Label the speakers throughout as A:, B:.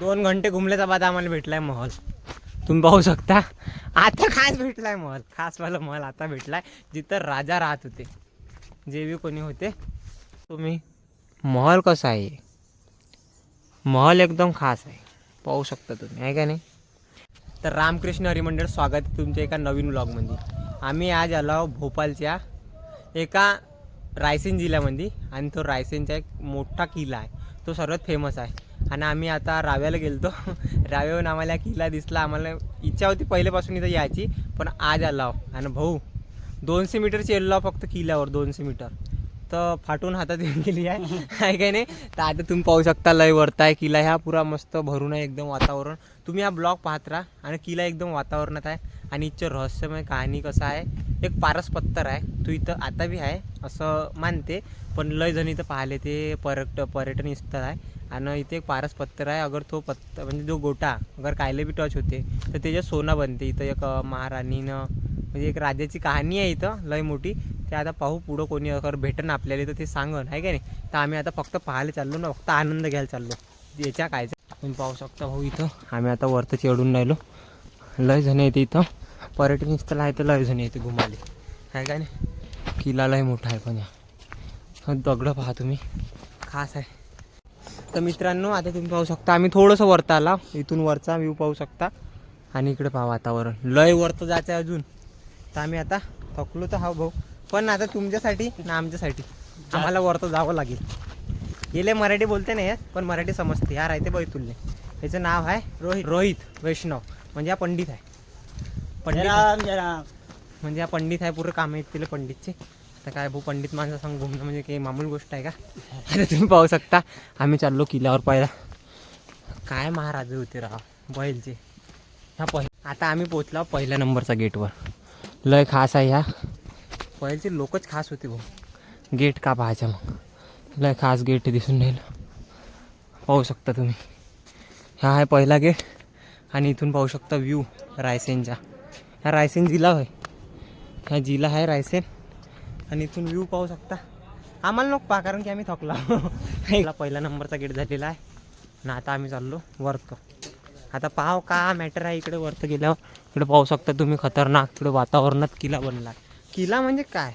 A: दोन घंटे घुमल्याचा बाद आम्हाला भेटलाय महल. तुम्ही पाहू शकता. आता खास भेटलाय महल. खासवाला महल आता भेटलाय. जिथं राजा राहत होते. जे बी कोणी होते. तुम्ही महल कसा आहे? महल एकदम खास आहे. पाहू शकता तुम्ही आहे का नाही? तर रामकृष्ण हरिमंडळ स्वागत आहे तुमच्या एका नवीन व्लॉगमध्ये आम्ही आज आलो भोपालच्या एका रायसेन जिल्ह्यामध्ये. आणि तो रायसेनचा एक मोठा किल्ला आहे. तो सर्वात फेमस आहे. आणि आम्ही आता राव्याला गेलतो. राव्याहून आम्हाला किल्ला दिसला. आम्हाला इच्छा होती पहिल्यापासून इथं यायची पण आज आलाव हो. आणि भाऊ दोनशे मीटरची येल्लो फक्त किल्ल्यावर दोनशे मीटर तर फाटून हातात येऊन गेली आहे. काय काय नाही? तर आता तुम्ही पाहू शकता लय वरता आहे किल्ला. ह्या पुरा मस्त भरून आहे एकदम वातावरण. तुम्ही हा ब्लॉग पाहत राहा आणि किल्ला एकदम वातावरणात आहे आणि इथचं रहस्यमय कहाणी कसं आहे एक पारस पत्तर आहे. तो इथं आता बी आहे असं मानते पण लय जण इथं पाहिले ते पर्यट पर्यटन स्थळ आहे. आणि इथे एक पारस पत्तर आहे. अगर तो पत्त म्हणजे जो गोटा अगर कायले बी टच होते तर त्याच्यात सोनं बनते. इथं एक महाराणीनं म्हणजे एक राजाची कहाणी आहे इथं लय मोठी. ते आता पाहू पुढं कोणी अगर भेटन आपल्याला तर ते सांगन. आहे का नाही? तर आम्ही आता फक्त पाहायला चाललो ना फक्त आनंद घ्यायला चाललो. याच्या काय तुम्ही पाहू शकता भाऊ इथं. आम्ही आता वरतं चढून राहिलो. लय जण येते इथं. पर्यटन स्थळ आहे तर लय जण येते घुमाले आहे का नाही? किल्ला लय मोठा आहे पण या. दगडं पहा तुम्ही. खास आहे. तर मित्रांनो आता तुम्ही पाहू शकता आम्ही थोडंसं वरता आला. इथून वरचा व्ह्यू पाहू शकता. आणि इकडे पहा वातावरण. लय वरतं जायचं आहे अजून. तर आम्ही आता थकलो तर हा भाऊ. पण आता तुमच्यासाठी ना आमच्यासाठी आम्हाला वरतं जावं लागेल. गेले मराठी बोलते नाही येत, पण मराठी समजते. हा राहते बैतुल्य याचं नाव आहे रोहित. रोहित वैष्णव. म्हणजे हा पंडित आहे. पंडित. म्हणजे हा पंडित आहे पुरं काम आहेत तिला पंडितचे. आता काय भाऊ पंडित माणसं सांग घुमणं म्हणजे काही मामूल गोष्ट आहे का? आता तुम्ही पाहू शकता. आम्ही चाललो किल्ल्यावर पाहिला काय महाराज होते राव बैलचे. ह्या पहि आता आम्ही पोचलो पहिल्या नंबरचा गेटवर. लय खास आहे ह्या पहिलचे लोकच खास होते भाऊ. गेट का पाहायचा मग? लय खास गेट दिसून राहिलं. पाहू शकता तुम्ही. हा आहे पहिला गेट आणि इथून पाहू शकता व्ह्यू रायसेनचा. हा रायसेन जिल्हा होय. हा जिल्हा आहे रायसेन. आणि इथून व्ह्यू पाहू शकता. आम्हाला नको पहा कारण की आम्ही थकला. पहिला पहिला नंबरचा गेट झालेला आहे. ना आता आम्ही चाललो वरतो. आता पाहाव का मॅटर आहे इकडे वरतं गेल्यावर. इकडे पाहू शकता तुम्ही खतरनाक. इकडे वातावरणात किल्ला बनला. किल्ला म्हणजे काय?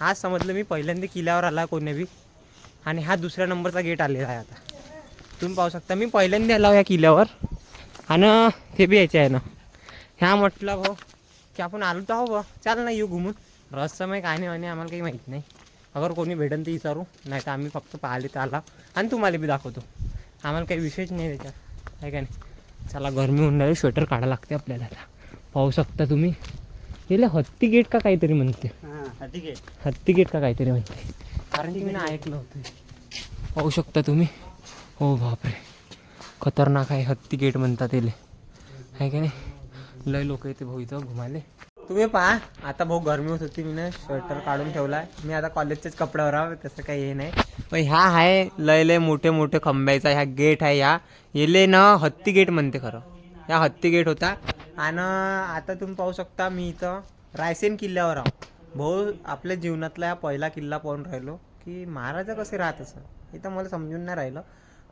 A: आज समजलं मी पहिल्यांदा किल्ल्यावर आला कोणी बी. आणि हा दुसऱ्या नंबरचा गेट आलेला आहे आता. तुम्ही पाहू शकता मी पहिल्यांदा आलो या किल्ल्यावर. आणि ते बी यायचे आहे ना. ह्या म्हटलं भाऊ की आपण आलो तर हो बा चाल ना येऊ घुमून. रहस्यमय काय नाही म्हणे आम्हाला काही माहीत नाही. अगर कोणी भेटेल तर विचारू नाही तर आम्ही फक्त पाहिले तर आला. आणि तुम्हाला बी दाखवतो. आम्हाला काही विषयच नाही त्याच्यात. आहे का नाही? चला गरमी होऊन राहिली स्वेटर काढायला लागते आपल्याला आता. पाहू शकता तुम्ही. गेले हत्ती गेट का काहीतरी म्हणते. हत्ती गेट का काहीतरी म्हणते. कारण की मी ना ऐकलं होतं. पाहू शकता तुम्ही? हो बापरे. खतरनाक आहे हत्ती गेट म्हणतात त्याले आहे का नाही? लय लोक येते भाऊ इथं घुमाले तुम्ही पहा आता भाऊ गरमी होत होती मी ना स्वेटर काढून ठेवला मी आता कॉलेजच्याच कपड्यावर आहो तसं काही हे नाही. पण ह्या आहे लय लय मोठे मोठे खंब्याचा ह्या गेट आहे ह्या. येले ना हत्ती गेट म्हणते खरं. ह्या हत्ती गेट होता. आणि आता तुम्ही पाहू शकता मी इथं रायसेन किल्ल्यावर आहो. भाऊ आपल्या जीवनातला हा पहिला किल्ला पाहून राहिलो की महाराजा कसे राहत असं? इथं मला समजून नाही राहिलं.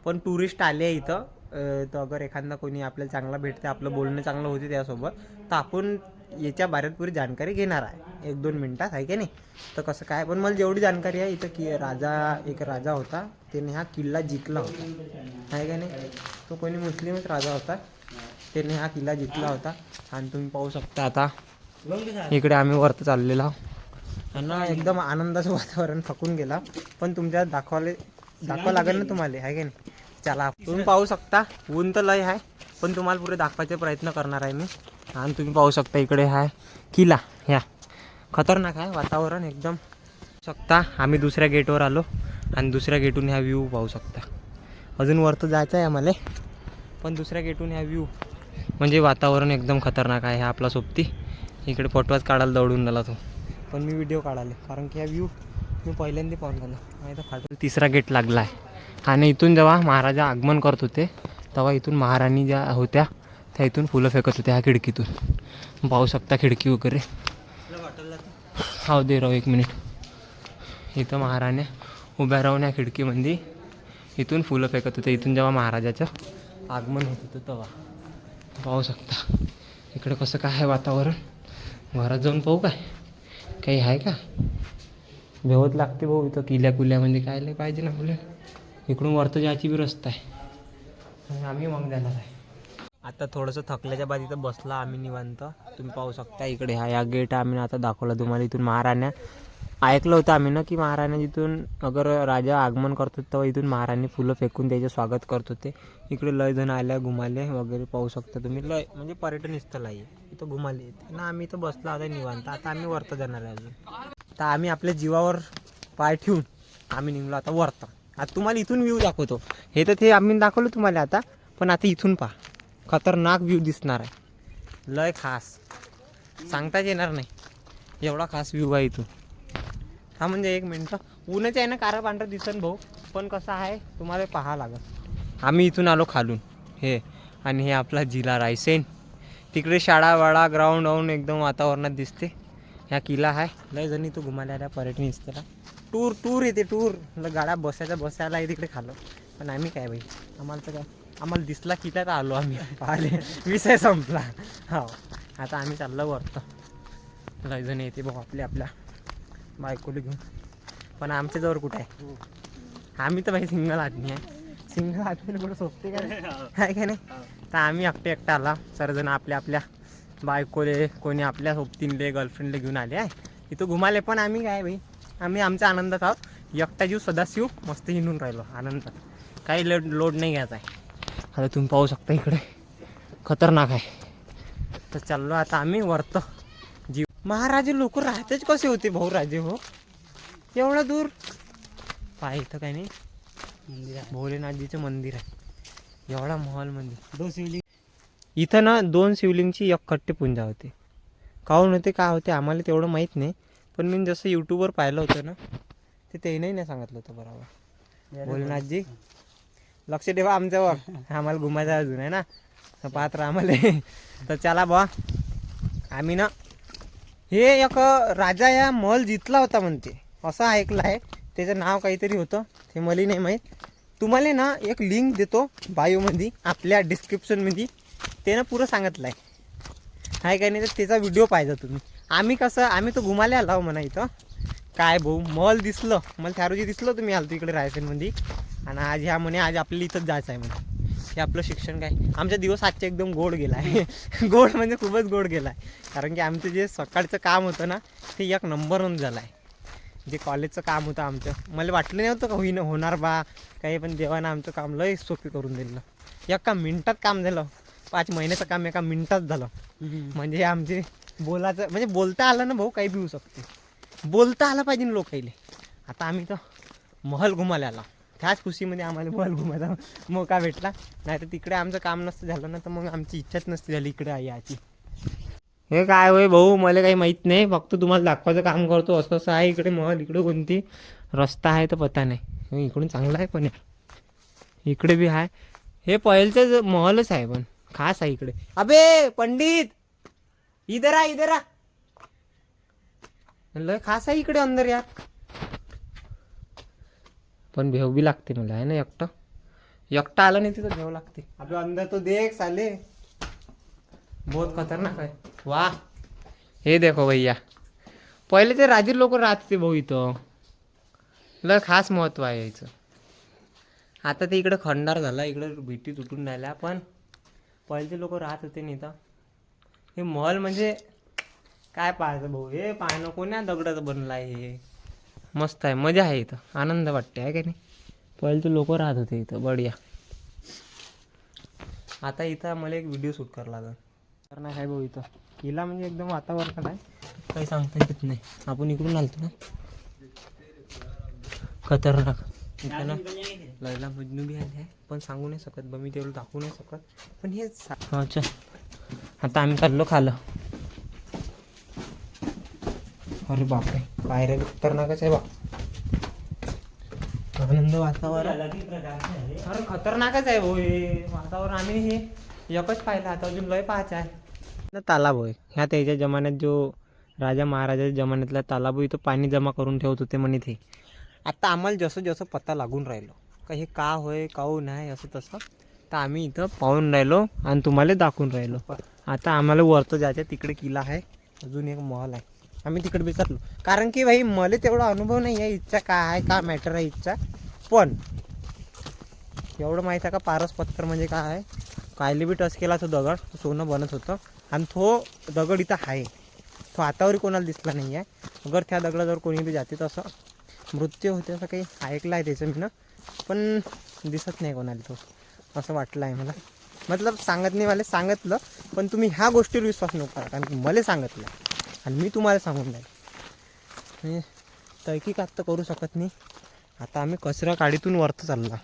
A: पण टुरिस्ट आले आहे इथं तर अगर एखादा कोणी आपल्याला चांगला भेटते आपलं बोलणं चांगलं होते त्यासोबत तर आपण याच्या बारेत पुरी जानकारी घेणार आहे. एक दोन मिनटात आहे की नाही? तर कसं काय? पण मला जेवढी जानकारी आहे इथं की राजा एक राजा होता त्याने हा किल्ला जिंकला होता. आहे का नाही? तो कोणी मुस्लिमच राजा होता. त्याने हा किल्ला जिंकला होता. आणि तुम्ही पाहू शकता आता इकडे आम्ही वरती चाललेलो आहोत. आणि एकदम आनंदाचं वातावरण थकून गेला. पण तुमच्या दाखवाले दाखवा लागेल ना तुम्हाला आहे की नाही? चला तुम्ही पाहू शकता. ऊन तर लय आहे पण तुम्हाला पुरे दाखवायचे प्रयत्न करणार आहे मी. आणि तुम्ही पाहू शकता इकडे आहे किल्ला ह्या. खतरनाक आहे वातावरण एकदम. शकता आम्ही दुसऱ्या गेटवर आलो. आणि दुसऱ्या गेटून ह्या व्ह्यू पाहू शकता. अजून वरतं जायचं आहे आम्हाला. पण दुसऱ्या गेटून ह्या व्ह्यू म्हणजे वातावरण एकदम खतरनाक आहे हा आपला सोबती. इकडे फोटोच काढायला दौडून झाला तो. पण मी व्हिडिओ काढाले. कारण की हा व्ह्यू मी पहिल्यांदा पाहून झाला नाही तर फाटून तिसरा गेट लागला आहे. आणि इथून जेव्हा महाराजा आगमन करत होते तेव्हा इथून महाराणी ज्या होत्या त्या इथून फुलं फेकत होत्या ह्या खिडकीतून. पाहू शकता खिडकी वगैरे. हाव दे राहू एक मिनिट इथं महाराण्या उभ्या राहून या खिडकीमध्ये इथून फुलं फेकत होते. इथून जेव्हा महाराजाचं आगमन होत होतं तेव्हा. पाहू शकता. इकडे कसं काय आहे वातावरण. घरात जाऊन पाहू काय? काही आहे का? भेवत लागते भाऊ इथं किल्ल्या कुल्ल्यामध्ये म्हणजे काय लय पाहिजे ना आपल्या इकडून वरतं जायची बी रस्ता आहे. आम्ही मग जाणार आहे. आता थोडंसं थकल्याच्या बाद इथं बसला आम्ही निवांत. तुम्ही पाहू शकता इकडे हा या गेट आम्ही आता दाखवला तुम्हाला इथून महाराण्या. ऐकलं होतं आम्ही ना की महाराणा जिथून अगर राजा आगमन करत होते तेव्हा इथून महाराणी फुलं फेकून त्याचे स्वागत करत होते. इकडे लय जण आल्या घुमाले वगैरे पाहू शकता तुम्ही. लय म्हणजे पर्यटन स्थळ आहे. इथं घुमाले. येते ना आम्ही इथं बसलो आता निवांत. आता आम्ही वरतं जाणार आहे अजून. तर आम्ही आपल्या जीवावर पाय ठेवून आम्ही निघलो. आता वरतं. आता तुम्हाला इथून व्ह्यू दाखवतो. हे तर ते आम्ही दाखवलं तुम्हाला आता. पण आता इथून पहा. खतरनाक व्ह्यू दिसणार आहे. लय खास. सांगताच येणार नाही. एवढा खास व्ह्यू आहे इथून. हा म्हणजे एक मिनटं. ऊनच आहे ना कारा पांढरं दिसन भाऊ. पण कसं आहे तुम्हाला पहा लागत आम्ही इथून आलो खालून. हे. आणि हे आपला जिला रायसेन. तिकडे शाळा वाडा ग्राउंड वाऊंड एकदम वातावरणात दिसते. ह्या किल्ला आहे. लय जणी तो घुमायला आल्या पर्यटन स्थळा टूर टूर येते टूर. गाड्या बसायचा बसायला आहे तिकडे खालो पण आम्ही काय बाई? आम्हाला तर काय? आम्हाला दिसला किल्ला तर आलो आम्ही. पाहिले. विषय संपला. हो. आता आम्ही चाललो वरतं. लय जण येते भाऊ आपल्या आपल्या. बायकोला घेऊन. पण आमच्याजवळ कुठं आहे? आम्ही तर भाई सिंगल आदमी आहे. सिंगल आदमी कुठं सोपते का रे? आहे का नाही? तर आम्ही एकटे एकटा आला. सर्वजण आपल्या आपल्या बायकोले कोणी आपल्या सोबतीनले गर्लफ्रेंडले घेऊन आले आहे. इथं घुमाले पण आम्ही काय भाई आम्ही आमच्या आनंदात आहोत. एकटा जीव सदाशिव मस्त हिंडून राहिलो आनंदात काही लोड लोड नाही घ्यायचा आहे. आता तुम्ही पाहू शकता इकडे. खतरनाक आहे. तर चाललो आता आम्ही वरतं. महाराजे लोक राहतेच कसे होते भाऊ राजे हो? एवढं दूर? पाय इथं काय नाही. मंदिर आहे. भोलेनाथजीचं मंदिर आहे. एवढा महल मंदिर. दोन शिवलिंग. इथं ना दोन शिवलिंगची एक खट्टे पूजा होते. काहून होते काय होते आम्हाला तेवढं माहीत नाही. पण मी जसं यूट्यूबवर पाहिलं होतं ना ते तेही नाही सांगितलं होतं बरोबर. भोलेनाथजी लक्ष ठेवा आमच्यावर. आम्हाला घुमायचं अजून आहे ना. तर पाहत राहा आम्हाला. तर चला बा आम्ही ना हे एक राजा या महल जितला होता म्हणते. असं ऐकलं आहे. त्याचं नाव काहीतरी होतं. ते मला नाही माहीत. तुम्हाला ना एक लिंक देतो बायोमध्ये आपल्या डिस्क्रिप्शनमध्ये ते ना पुरं सांगितलं आहे आहे काय नाही तर त्याचा व्हिडिओ पाहिजे तुम्ही. आम्ही कसं आम्ही तो घुमायला आलो म्हणा इथं. काय भाऊ मल दिसलं. मला त्या दिसलं तुम्ही आलतो इकडे रायसेनमध्ये. आणि आज ह्या म्हणे आज आपल्याला इथंच जायचं आहे म्हणे. हे आपलं शिक्षण काय? आमचा दिवस आजचा एकदम गोड गेला आहे गोड म्हणजे खूपच गोड गेला आहे कारण की आमचं जे सकाळचं काम होतं ना ते एक नंबरहून झालं आहे जे कॉलेजचं काम होतं आमचं. मला वाटलं नव्हतं का होईन होणार बा. काही पण देवानं आमचं काम लय सोपी करून दिलं. एका मिनिटात काम झालं. पाच महिन्याचं काम एका मिनिटात झालं. म्हणजे आमचे बोलायचं म्हणजे बोलता आलं ना भाऊ काही बी होऊ शकते. बोलता आलं पाहिजे ना लोकाईले आता आम्ही तर महल घुमायला आला. खास खुशीमध्ये आम्हाला बॉल घुमायचा मौका भेटला. नाही तर तिकडे आमचं काम नसतं झालं ना तर मग आमची इच्छाच नसती झाली इकडे याची हे काय होय भाऊ मला काही माहीत नाही. फक्त तुम्हाला दाखवायचं काम करतो. असं असं आहे इकडे महल इकडे कोणती? रस्ता आहे तर पता नाही. इकडून चांगला आहे पण इकडे बी आहे. हे पहिलंच महलच आहे पण. खास आहे इकडे. अबे पंडित! इधर आ इधर आ. लय खास आहे इकडे अंदर यार. पण भेव बी लागते मला आहे ना एकटं? एकटा आलं नाही तिथं भेव लागते. अबे अंदर तो देख साले. बहुत खतरनाक आहे. वा. हे देखो भैया. पहिले ते राजे लोक राहते भाऊ इथं. लय खास महत्त्व आहे याचं. आता ते इकडं खंडार झाला इकडं भीती तुटून राहिल्या पण पहिलेचे लोक राहत होते नाही इथं. हे महल म्हणजे काय पाहायचं भाऊ? हे पाहणं कोण्या दगडाचं बनलं आहे हे? मस्त आहे मजा आहे इथं. आनंद वाटते आहे का नाही? पहिले तर लोक राहत होते इथं बढिया. आता इथं मला एक व्हिडिओ शूट करावा लागेल. नाही आहे भाऊ इथं. हिला म्हणजे एकदम वातावरण आहे. काही सांगता येत नाही. आपण इकडून आलतो ना. खतरनाक. इथं ना? लैला मजनू बी आले आहे. पण सांगू नाही शकत बमी मी तेवढं दाखवू नाही शकत. पण हे अच्छा आता आम्ही चाललो खालं अरे बापरे. पायऱ्या खतरनाकच आहे बा. आनंद वातावरण. अरे खतरनाकच आहे भाऊ हे. वातावरण आम्ही हे एकच पाहिलं आता. अजून लय पाहायचं आहे. ना तालाब होय. ह्या त्याच्या जमान्यात जो राजा महाराजाच्या जमान्यातला तालाब इथं पाणी जमा करून ठेवत होते म्हणे ते. आता आम्हाला जसं जसं पत्ता लागून राहिलो का हे का होय काहून आहे असं तसं तर आम्ही इथं पाहून राहिलो आणि तुम्हाला दाखवून राहिलो. आता आम्हाला वरतं जायचं आहे. तिकडे किल्ला आहे अजून एक मॉल आहे. आम्ही तिकडे विचारलो कारण की भाई मला तेवढा अनुभव नाही आहे इच्छा काय आहे का मॅटर आहे इच्छा पण एवढं माहीत आहे का पारस पत्थर म्हणजे काय आहे? कायले बी टच केला तो दगड सोनं बनत होतं. आणि तो दगड इथं आहे. तो आतावरी कोणाला दिसला नाही आहे. अगर त्या दगडाजवळ कोणी बी जाते तसं. मृत्यू होते असं काही ऐकलं आहे त्याचं मी ना. पण दिसत नाही कोणाला तो. असं वाटलं आहे मला. मतलब सांगत नाही मला सांगितलं. पण तुम्ही ह्या गोष्टीवर विश्वास नको करा. कारण की मला सांगितलं आणि मी तुम्हाला सांगून राहील तैकी तैकीक आत्ता करू शकत नाही. आता आम्ही कचरा काडीतून वरत चालला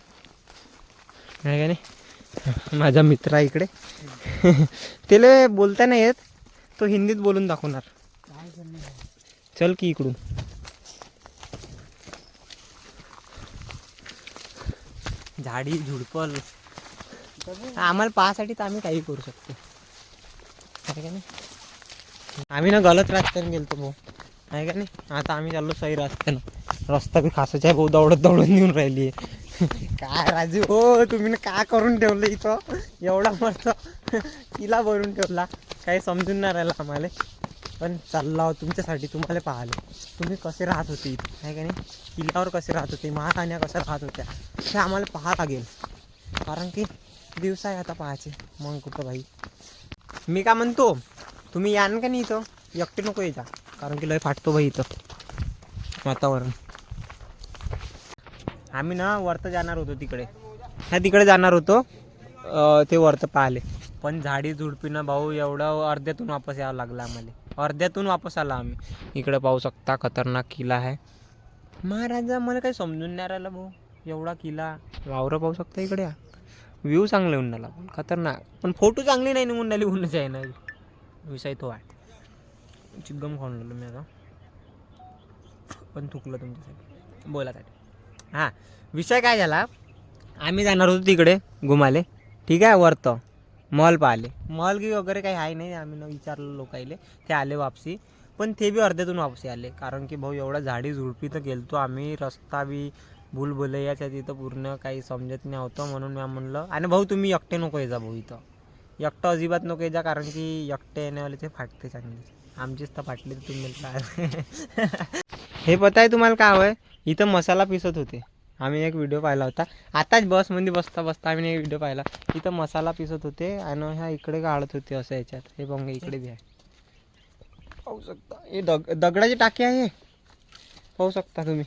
A: नाही का नाही? माझा मित्र आहे इकडे. त्याला बोलता नाही येत. तो हिंदीत बोलून दाखवणार. चल की इकडून. झाडी झुडपल आम्हाला पाहासाठी तर आम्ही काही करू शकतो. आहे नाही? आम्ही ना गलत रस्त्याने गेलतो भाऊ. आहे का नाही? आता आम्ही चाललो सही रस्त्यानं. रस्ता बी खासाचा आहे भाऊ दौडत दौडत नेऊन राहिली आहे काय राजू हो तुम्ही ना का करून ठेवलं इथं? एवढा मस्त तिला भरून ठेवला. काही समजून नाही राहिला आम्हाला. पण चालला तुमच्यासाठी तुम्हाला पाहिले तुम्ही कसे राहत होते इथे? आहे का नाही? किल्ल्यावर कसे राहत होते? महाराण्या कशा राहत होत्या? हे आम्हाला पाहा लागेल. कारण की दिवस आहे आता पाहायचे. मग कुठं भाई? मी का म्हणतो? तुम्ही यान का नाही इथं? एकटे नको यायचा कारण की लय फाटतो बाई इथं. वातावरण. आम्ही ना वरतं जाणार होतो तिकडे. ह्या तिकडे जाणार होतो. ते वरतं पाहिले पण झाडी झुडपीनं भाऊ एवढं अर्ध्यातून वापस यावं लागलं आम्हाला. अर्ध्यातून वापस आला आम्ही. इकडे पाहू शकता खतरनाक किल्ला आहे. महाराजा मला काही समजून नाही राहिलं भाऊ. एवढा किल्ला. वावरं पाहू शकता इकडे व्ह्यू चांगले होऊन राहिला पण खतरनाक. पण फोटो चांगले नाही निघून राहिली उन्हाच्या येणार. विषय तो आहे चिग्गम खाऊन लागलो मी आता. पण थुकलं तुमच्यासाठी. बोलासाठी हां विषय काय झाला? आम्ही जाणार होतो तिकडे घुमाले. ठीक आहे वरतं. मॉल पाहिले. मॉल की वगैरे काही आहे नाही आम्ही न विचारलं लोकायले ते आले वापसी. पण ते बी अर्ध्यातून वापसी आले. कारण की भाऊ एवढा झाडी झुडपी तर गेलतो आम्ही. रस्ता बी भूलभुलैयाच्या तिथं पूर्ण काही समजत नाही होतं म्हणून मी म्हणलं आणि भाऊ तुम्ही एकटे नको येजा भाऊ इथं. एकटं अजिबात नको येजा कारण की एकटे येण्यावाले ते फाटते चांगले. आमचीच तर फाटले तुम्ही काय? हे पता आहे तुम्हाला काय हवं आहे इथं मसाला पिसत होते. आम्ही एक व्हिडिओ पाहिला होता. आताच बसमध्ये बसता बसता आम्ही एक व्हिडिओ पाहिला. इथं मसाला पिसत होते आणि ह्या इकडे गाळत होते असं याच्यात. हे बघ इकडे बी आहे. पाहू शकता. हे दग दगडाची टाकी आहे पाहू शकता तुम्ही.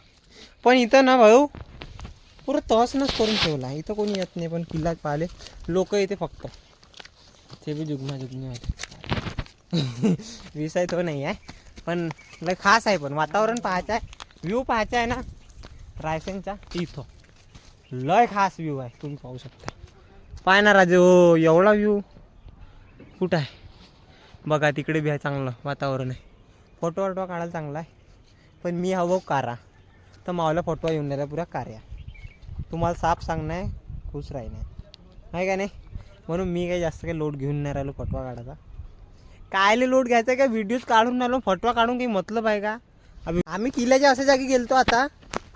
A: पण इथं ना भाऊ पुरं तहसनच करून ठेवला. इथं कोणी येत नाही पण किल्ला पाहिले. लोक येते फक्त. ते बी जुगमा जुगमी होते विषय तो नाही आहे पण लय खास आहे पण वातावरण पाहायचं आहे व्ह्यू पाहायचा आहे ना रायसेनचा इथं. लय खास व्ह्यू आहे तुम्ही पाहू शकता. पाय ना राजे हो एवढा व्ह्यू कुठं आहे? बघा तिकडे बी आहे चांगलं वातावरण आहे. फोटो वटो काढायला चांगला आहे. पण मी हवं कारा. तर मावला फोटो येऊन राहिला पुरा कार्या तुम्हाला साफ सांगणं आहे खुश राहणं आहे. का नाही? म्हणून मी काही जास्त काही लोड घेऊन नाही राहिलो फटवा काढायचा. कायले लोड घ्यायचा का? व्हिडिओज काढून राहिलो फटवा काढून काही मतलब आहे का? आम्ही- आम्ही किल्ल्याच्या अशा जागी गेलतो आता.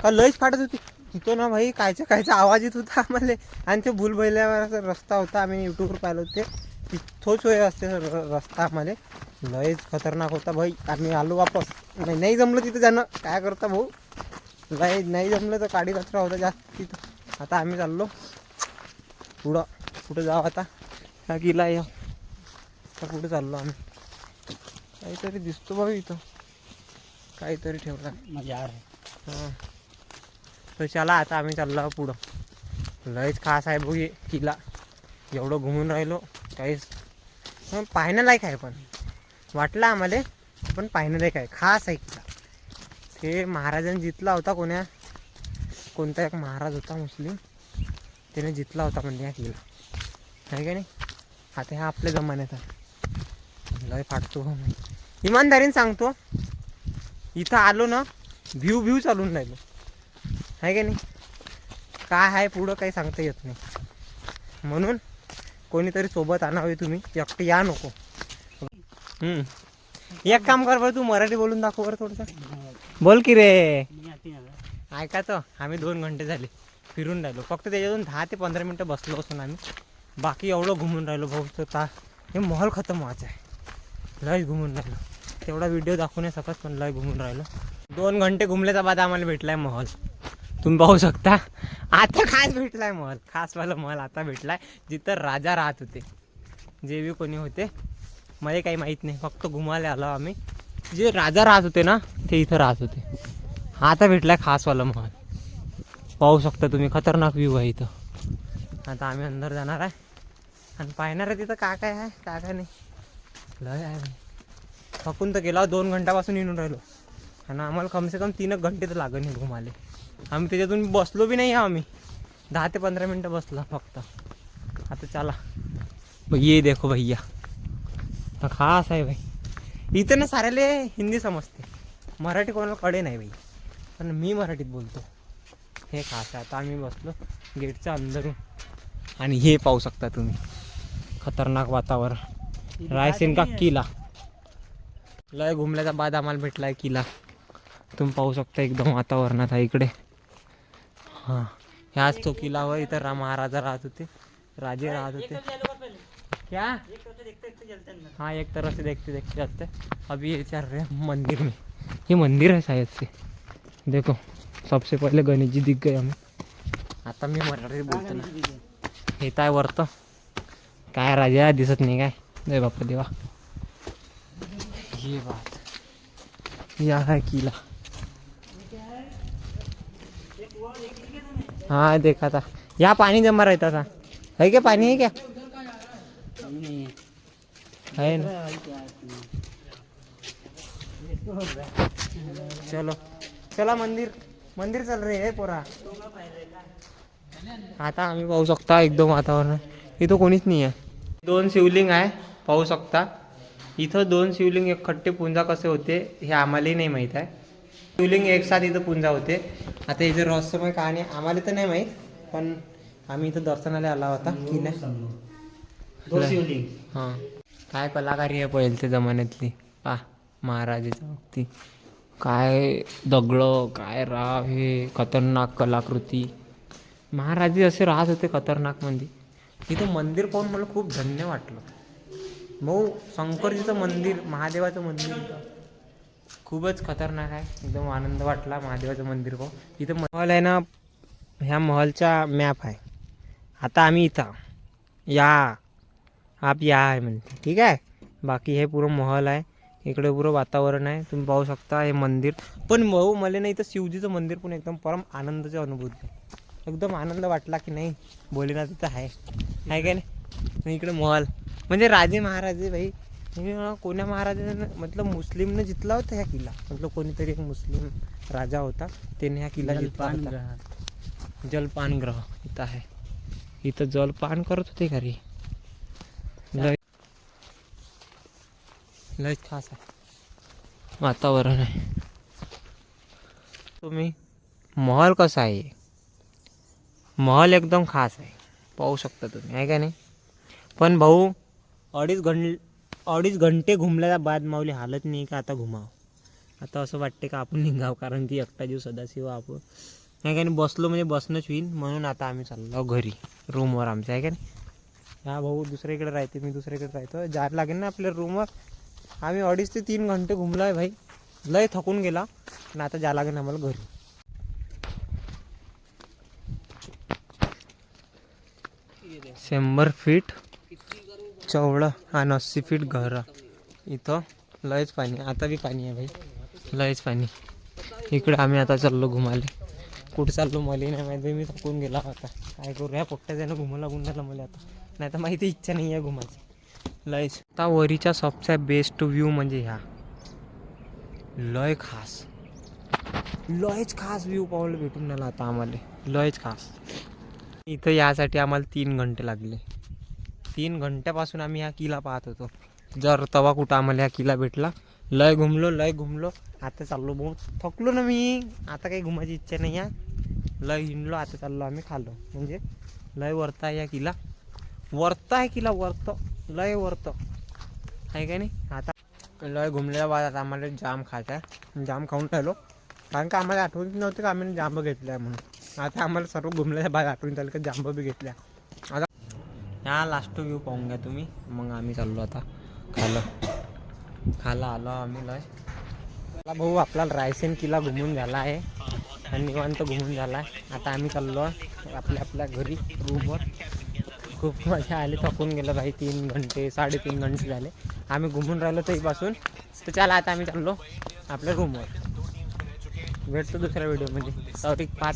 A: का लयच फाटत होती. तिथं ना भाई कायचा कायचा आवाज येत होता आम्हाला. आणि ते भूलभैल्यावर रस्ता होता. आम्ही यूट्यूबवर पाहिलं होते तिथोच वेळ असते र- रस्ता आम्हाला. लयच खतरनाक होता भाई. आम्ही आलो वापस. नाही नाही जमलं तिथं जाणं. काय करता भाऊ? लय नाही जमलं तर काडी कचरा होता जास्त तिथं. आता आम्ही चाललो. पुढं. कुठं जाऊ आता. हा किल्ला या. कुठं चाललो आम्ही. काहीतरी दिसतो भाऊ इथं. काहीतरी ठेवला.
B: मजा है.
A: तर चला आता आम्ही चाललो पुढं. लयच खास आहे हे किल्ला. एवढं घुमून राहिलो. काहीच. पाहण्यालायक आहे पण. वाटलं आम्हाला पण पाहण्यालायक आहे खास आहे किल्ला. ते महाराजांनी जितला होता कोण्या कोणता एक महाराज होता मुस्लिम त्याने जितला होता म्हणजे हा किल्ला. नाही का नाही? आता ह्या आपल्या जमान्यात लय फाटतो इमानदारीने सांगतो. इथं आलो ना व्ह्यू व्ह्यू चालून राहिलो. आहे का नाही? काय आहे पुढं काही सांगता येत नाही. म्हणून कोणीतरी सोबत आणावे तुम्ही. एकटे या नको. एक काम कर बरं तू मराठी बोलून दाखव बरं थोडंसं. बोल की रे.
B: नहीं
A: ऐकायचं आम्ही दोन घंटे झाले. फिरून राहिलो. फक्त त्याच्यातून दहा ते पंधरा मिनटं बसलो असून आम्ही. बाकी एवढं घुमून राहिलो भाऊ तर ता हे मॉल खतम व्हायचं आहे. लय घुमून राहिलो. तेवढा व्हिडिओ दाखवू नाही सकत पण लय घुमून राहिलो. दोन घंटे घुमल्याचा बाद आम्हाला भेटला आहे मॉल तुम्ही पाहू शकता. आता खास भेटला आहे मॉल खासवाला मॉल आता भेटला आहे जिथं राजा राहत होते. जे बी कोणी होते मला काही माहीत नाही. फक्त घुमायला आलो आम्ही. जे राजा राहत होते ना ते इथं राहत होते. आता भेटला आहे खासवाला मॉल पाहू शकता तुम्ही खतरनाक व्ह्यू आहे इथं. आता आम्ही अंदर जाणार आहे. आणि पाहणार आहे तिथं काय काय आहे काय काय नाही. लय आहे. थकून तर गेला दोन घंटापासून येऊन राहिलो. आणि आम्हाला कमसे कम तीन एक घंटे तर लागत नाही घुमाले. आम्ही त्याच्यातून बसलो बी नाही आम्ही. दहा ते पंधरा मिनटं बसला फक्त. आता चला. ये देखो भैया. खास आहे भाई. इथं ना साऱ्याले हिंदी समजते. मराठी कोणाला कळे नाही भाई. पण मी मराठीत बोलतो. हे खास आहे आता आम्ही बसलो गेटच्या अंदरून. आणि हे पाहू शकता तुम्ही खतरनाक वातावरण. रायसेन का किला? लय घुमल्याचा बाद आम्हाला भेटलाय किला. तुम्ही पाहू शकता एकदम वातावरणात आहे इकडे. हां ह्याच तो किला व इथं महाराजा राहत होते. राजे राहत होते. क्या? हाँ एक तरह से देखते देखते जाते. हैं। अभी ये चल रहे हैं मंदिर में. ये मंदिर है शायद से. देखो. सबसे पहिले गणेश जी दिख गए आम्ही आता मी मराठी बोलतो ना. हे काय वरतं? काय राजा दिसत नाही काय? जय बाप्पा देवा. हे बात या काय किला हा देखा था या पानी जमा रहता था है क्या पाणी है क्या? है ना? चलो. चला मंदिर. मंदिर चल रहे है पोरा. आता आम्ही पाहू शकता एकदम वातावरण. इथं कोणीच नाही आहे दोन शिवलिंग आहे पाहू शकता. इथं दोन शिवलिंग एक खट्टे पुंजा कसे होते हे आम्हालाही नाही माहीत आहे. शिवलिंग एक साथ इथं पुंजा होते. आता इथे रहस्यमय कहाणी आम्हाला तर नाही माहीत पण आम्ही इथं दर्शनाला आला होता की नाही हां. काय कलाकारी आहे पहिलच्या जमान्यातली. पा महाराजाच्या वक्ती काय दगडं काय राव हे खतरनाक कलाकृती. महाराजे असे राहत होते खतरनाकमध्ये इथं मंदिर पाहून मला खूप धन्य वाटलं. भाऊ शंकरजीचं मंदिर महादेवाचं मंदिर. खूपच खतरनाक आहे. एकदम आनंद वाटला महादेवाचं मंदिर पाहून. इथं महल आहे ना ह्या महलचा मॅप आहे. आता आम्ही इथं या आप या आहे म्हणते. ठीक आहे? बाकी हे पुरं महल आहे. इकडे पुरं वातावरण आहे. तुम्ही पाहू शकता हे मंदिर. पण भाऊ मला नाही इथं शिवजीचं मंदिर पण एकदम परम आनंदाची अनुभूती एकदम आनंद वाटला की नाही? भोलेनाथ तिथं आहे. आहे का नाही? इकडे महल. म्हणजे राजे महाराजे भाई कोण्या महाराजानं मतलब मुस्लिमनं जितला होता ह्या किल्ला. मतलब कोणीतरी एक मुस्लिम राजा होता त्याने ह्या किल्ला जितला होता. जलपानग्रह. इथं आहे. इथं जलपान करत होते का रे लय लय खास आहे. वातावरण आहे. तुम्ही महल कसा आहे? महल एकदम खास आहे. पाहू शकता तुम्ही आहे का नाही? पण भाऊ अडीच घं अडीच घंटे घुमल्या बाद माऊली हालत नाही का आता घुमाव? आता असं वाटते का आपण निघाव? कारण की एकटा जीव सदाशिव आपण. नाही का नाही? बसलो म्हणजे बसणंच होईल. म्हणून आता आम्ही चाललो घरी. रूमवर आमच्या आहे का नाही? हा भाऊ दुसरीकडे राहते मी दुसरीकडे राहतो. जायला लागेल ना आपल्या रूमवर आम्ही अडीच ते तीन घंटे घुमलो आहे भाई. लय थकून गेला. आणि आता जा लागेल आम्हाला घरी. शंभर फीट चौडं आणि अस्सी फीट घर इथं लयच पाणी आता बी पाणी आहे भाई. लयच पाणी. इकडे आम्ही आता चाललो घुमाले कुठं चाललो मला नाही माहिती मी थकून गेला होता. काय करू? या पोट्ट्या जाणं घुमायला गुंडाला मला आता. नाही तर माहिती इच्छा नाही आहे घुमायची. लयच. आता वरीच्या सबचा बेस्ट व्ह्यू म्हणजे ह्या. लय खास. लयच खास व्ह्यू पाहायला भेटून राहिला आता आम्हाला. लयच खास. इथं यासाठी आम्हाला तीन घंटे लागले. तीन घंट्यापासून आम्ही हा किल्ला पाहत होतो. जर तवा कुठं आम्हाला हा किल्ला भेटला. लय घुमलो लय घुमलो. आता चाललो भाऊ. थकलो ना मी. आता काही घुमायची इच्छा नाही आहे. लय हिंडलो आता चाललो आम्ही खाल्लो म्हणजे लय वरता या किल्ला. वरता आहे किला वरत. लय वरत. आहे का नाही? आता लय घुमल्या बाद आता आम्हाला जाम खायचा आहे. जाम खाऊन राहिलो. कारण का आम्हाला आठवण नव्हती का आम्ही जांब आहे म्हणून. आता आम्हाला सर्व घुमल्याच्या बाद आठवून झालं का जांब बी घेतल्या. आता हा लास्ट व्ह्यू पाहून घ्या तुम्ही. मग आम्ही चाललो आता खालं. खाला आलो आम्ही लय. मला भाऊ आपला रायसेन किल्ला घुमून झाला आहे. आणि निवांत घुमून झाला आहे. आता आम्ही चाललो आहे आपल्या आपल्या घरी रूमवर. खूप मजा आली. थकून गेलं भाई. तीन घंटे साडेतीन घंटे झाले. आम्ही घुमून राहिलो तरीपासून. तर चला आता आम्ही चाललो आपल्या रूमवर भेटतो दुसऱ्या व्हिडिओमध्ये सॉरी पाच.